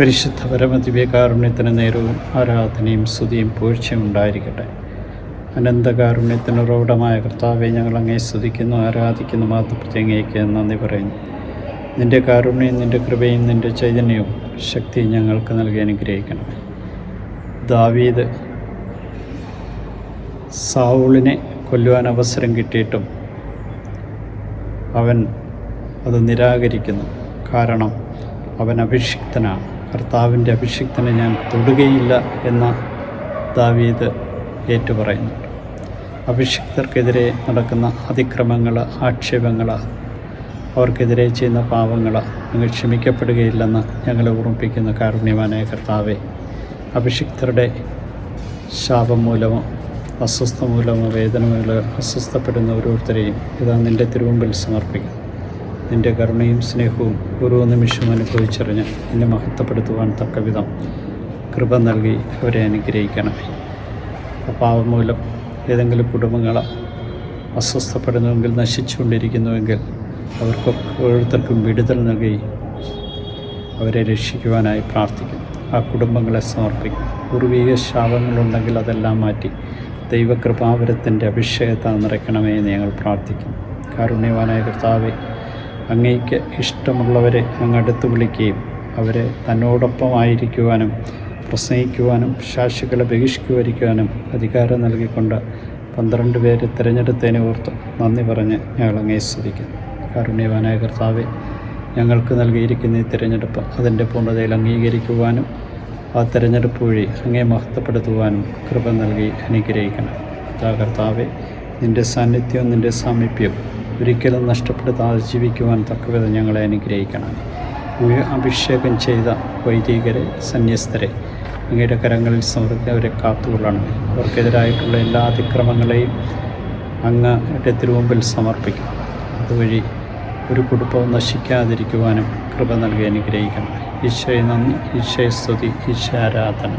പരിശുദ്ധ പരമദിവ്യകാരുണ്യത്തിന് നേരവും ആരാധനയും സ്തുതിയും പൂഴ്ചയും ഉണ്ടായിരിക്കട്ടെ. അനന്തകാരുണ്യത്തിന് ഉറവിടമായ കർത്താവെ ഞങ്ങൾ അങ്ങേ സ്തുതിക്കുന്നു ആരാധിക്കുന്നു മാതൃപ്രത്യങ്ങയ്ക്ക് നന്ദി പറയുന്നു. നിന്റെ കാരുണ്യം നിന്റെ കൃപയും നിന്റെ ചൈതന്യവും ശക്തിയും ഞങ്ങൾക്ക് നൽകി അനുഗ്രഹിക്കണം. ദാവീദ് സാവൂളിനെ കൊല്ലുവാൻ അവസരം കിട്ടിയിട്ടും അവൻ അത് നിരാകരിക്കുന്നു. കാരണം അവൻ അഭിഷിക്തനാണ്. കർത്താവിന്റെ അഭിഷിക്തനെ ഞാൻ തൊടുകയില്ല എന്ന ദാവീദ് ഏറ്റുപറയുന്നു. അഭിഷിക്തർക്കെതിരെ നടക്കുന്ന അതിക്രമങ്ങൾ ആക്ഷേപങ്ങൾ അവർക്കെതിരെ ചെയ്യുന്ന പാവങ്ങൾ അങ്ങ് ക്ഷമിക്കപ്പെടുകയില്ലെന്ന് ഞങ്ങളെ ഓർമ്മിപ്പിക്കുന്ന കാരുണ്യവാനായ കർത്താവെ അഭിഷിക്തരുടെ ശാപം മൂലമോ അസ്വസ്ഥ മൂലമോ വേദന മൂലമോ അസ്വസ്ഥപ്പെടുന്ന ഓരോരുത്തരെയും ഇതാ നിന്റെ തിരുവമ്പിൽ സമർപ്പിക്കുന്നു. നിന്റെ കരുണയും സ്നേഹവും ഓരോ നിമിഷവും അനുഭവിച്ചറിഞ്ഞ് എന്നെ മഹത്വപ്പെടുത്തുവാൻ തക്ക വിധം കൃപ നൽകി അവരെ അനുഗ്രഹിക്കണമേ അപ്പാവം പാവം മൂലം ഏതെങ്കിലും കുടുംബങ്ങൾ അസ്വസ്ഥപ്പെടുന്നുവെങ്കിൽ നശിച്ചുകൊണ്ടിരിക്കുന്നുവെങ്കിൽ അവർക്ക് ഓരോരുത്തർക്കും വിടുതൽ നൽകി അവരെ രക്ഷിക്കുവാനായി പ്രാർത്ഥിക്കും ആ കുടുംബങ്ങളെ സമർപ്പിക്കും പൂർവീക ശാപങ്ങളുണ്ടെങ്കിൽ അതെല്ലാം മാറ്റി ദൈവകൃപാവരത്തിന്റെ അഭിഷേകത്താൽ നിറയ്ക്കണമേ എന്ന് ഞങ്ങൾ പ്രാർത്ഥിക്കും കാരുണ്യവാനായ കർത്താവെ അങ്ങേക്ക് ഇഷ്ടമുള്ളവരെ അങ്ങ് അടുത്ത് വിളിക്കുകയും അവരെ തന്നോടൊപ്പം ആയിരിക്കുവാനും പ്രസംഗിക്കുവാനും ശാശുക്കളെ ബഹിഷ്കരിക്കുവാനും അധികാരം നൽകിക്കൊണ്ട് പന്ത്രണ്ട് പേര് തിരഞ്ഞെടുത്തതിനെ ഓർത്ത് നന്ദി പറഞ്ഞ് ഞങ്ങൾ അങ്ങേ സ്തുതിക്കുന്നു കാരുണ്യവാനായ കർത്താവെ ഞങ്ങൾക്ക് നൽകിയിരിക്കുന്ന ഈ തിരഞ്ഞെടുപ്പ് അതിന്റെ പൂർണതയിൽ അംഗീകരിക്കുവാനും ആ തിരഞ്ഞെടുപ്പ് വഴി അങ്ങേ മഹത്വപ്പെടുത്തുവാനും കൃപ നൽകി അനുഗ്രഹിക്കണം. കർത്താവെ നിന്റെ സാന്നിധ്യവും നിന്റെ സാമീപ്യവും ഒരിക്കലും നഷ്ടപ്പെടുത്താതെ ജീവിക്കുവാൻ തക്കവിധം ഞങ്ങളെ അനുഗ്രഹിക്കണം. അഭിഷേകം ചെയ്ത വൈദികരെ സന്യസ്തരെ അങ്ങയുടെ കരങ്ങളിൽ സമൃദ്ധി അവരെ കാത്തുകൊള്ളണം. അവർക്കെതിരായിട്ടുള്ള എല്ലാ അതിക്രമങ്ങളെയും അങ്ങ് തിരുമുമ്പിൽ സമർപ്പിക്കും അതുവഴി ഒരു കുടുംബവും നശിക്കാതിരിക്കുവാനും കൃപ നൽകി അനുഗ്രഹിക്കണം ഈശോയെ നന്ദി. ഈശോയെ സ്തുതി. ഈശോ ആരാധന.